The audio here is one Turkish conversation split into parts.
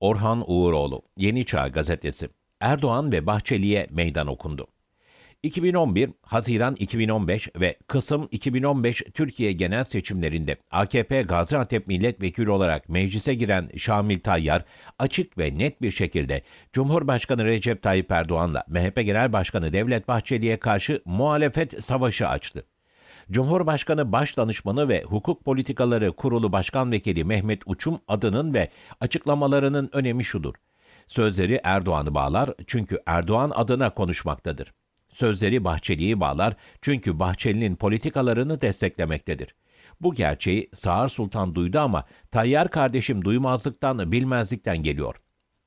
Orhan Uğuroğlu, Yeni Çağ Gazetesi. Erdoğan ve Bahçeli'ye meydan okundu. 2011, Haziran 2015 ve Kasım 2015 Türkiye genel seçimlerinde AKP Gaziantep milletvekili olarak meclise giren Şamil Tayyar açık ve net bir şekilde Cumhurbaşkanı Recep Tayyip Erdoğan'la MHP Genel Başkanı Devlet Bahçeli'ye karşı muhalefet savaşı açtı. Cumhurbaşkanı Başdanışmanı ve Hukuk Politikaları Kurulu Başkan Vekili Mehmet Uçum adının ve açıklamalarının önemi şudur. Sözleri Erdoğan'ı bağlar çünkü Erdoğan adına konuşmaktadır. Sözleri Bahçeli'yi bağlar çünkü Bahçeli'nin politikalarını desteklemektedir. Bu gerçeği Sağır Sultan duydu ama Tayyar kardeşim duymazlıktan, bilmezlikten geliyor.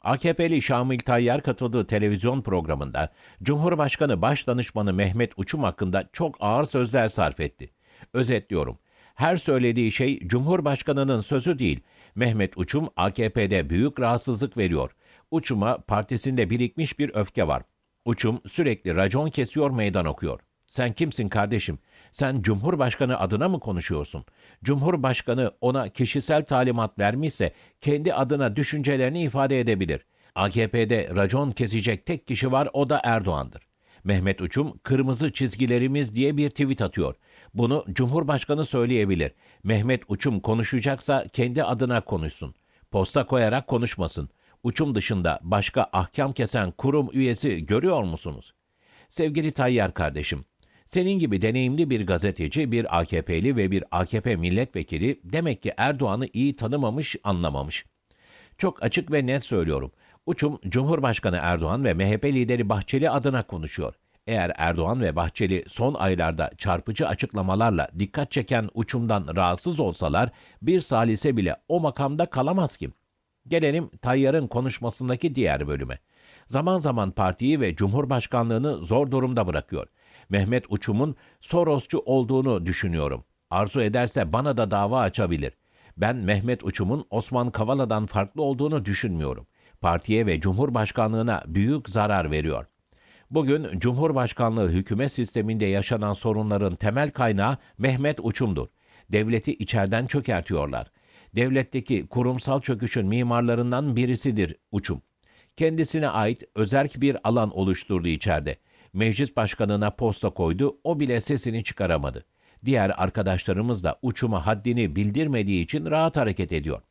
AKP'li Şamil Tayyar katıldığı televizyon programında Cumhurbaşkanı Başdanışmanı Mehmet Uçum hakkında çok ağır sözler sarf etti. Özetliyorum. Her söylediği şey Cumhurbaşkanının sözü değil. Mehmet Uçum AKP'de büyük rahatsızlık veriyor. Uçum'a partisinde birikmiş bir öfke var. Uçum sürekli racon kesiyor meydan okuyor. Sen kimsin kardeşim? Sen Cumhurbaşkanı adına mı konuşuyorsun? Cumhurbaşkanı ona kişisel talimat vermişse kendi adına düşüncelerini ifade edebilir. AKP'de racon kesecek tek kişi var o da Erdoğan'dır. Mehmet Uçum kırmızı çizgilerimiz diye bir tweet atıyor. Bunu Cumhurbaşkanı söyleyebilir. Mehmet Uçum konuşacaksa kendi adına konuşsun. Posta koyarak konuşmasın. Uçum dışında başka ahkam kesen kurum üyesi görüyor musunuz? Sevgili Tayyar kardeşim, senin gibi deneyimli bir gazeteci, bir AKP'li ve bir AKP milletvekili demek ki Erdoğan'ı iyi tanımamış, anlamamış. Çok açık ve net söylüyorum. Uçum, Cumhurbaşkanı Erdoğan ve MHP lideri Bahçeli adına konuşuyor. Eğer Erdoğan ve Bahçeli son aylarda çarpıcı açıklamalarla dikkat çeken uçumdan rahatsız olsalar, bir salise bile o makamda kalamaz kim? Gelelim Tayyar'ın konuşmasındaki diğer bölüme. Zaman zaman partiyi ve Cumhurbaşkanlığını zor durumda bırakıyor. Mehmet Uçum'un Sorosçu olduğunu düşünüyorum. Arzu ederse bana da dava açabilir. Ben Mehmet Uçum'un Osman Kavala'dan farklı olduğunu düşünmüyorum. Partiye ve Cumhurbaşkanlığına büyük zarar veriyor. Bugün Cumhurbaşkanlığı hükümet sisteminde yaşanan sorunların temel kaynağı Mehmet Uçum'dur. Devleti içeriden çökertiyorlar. Devletteki kurumsal çöküşün mimarlarından birisidir Uçum. Kendisine ait özerk bir alan oluşturdu içeride. Meclis başkanına posta koydu, o bile sesini çıkaramadı. Diğer arkadaşlarımız da uçuma haddini bildirmediği için rahat hareket ediyor.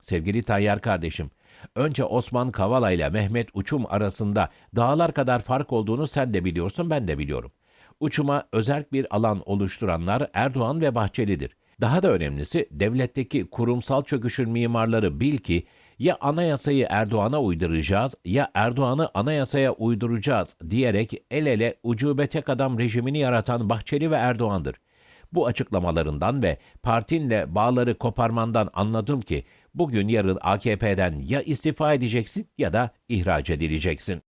Sevgili Tayyar kardeşim, önce Osman Kavala ile Mehmet Uçum arasında dağlar kadar fark olduğunu sen de biliyorsun, ben de biliyorum. Uçuma özerk bir alan oluşturanlar Erdoğan ve Bahçeli'dir. Daha da önemlisi devletteki kurumsal çöküşün mimarları bil ki ya anayasayı Erdoğan'a uyduracağız ya Erdoğan'ı anayasaya uyduracağız diyerek el ele ucube tek adam rejimini yaratan Bahçeli ve Erdoğan'dır. Bu açıklamalarından ve partinle bağları koparmandan anladım ki bugün yarın AKP'den ya istifa edeceksin ya da ihraç edileceksin.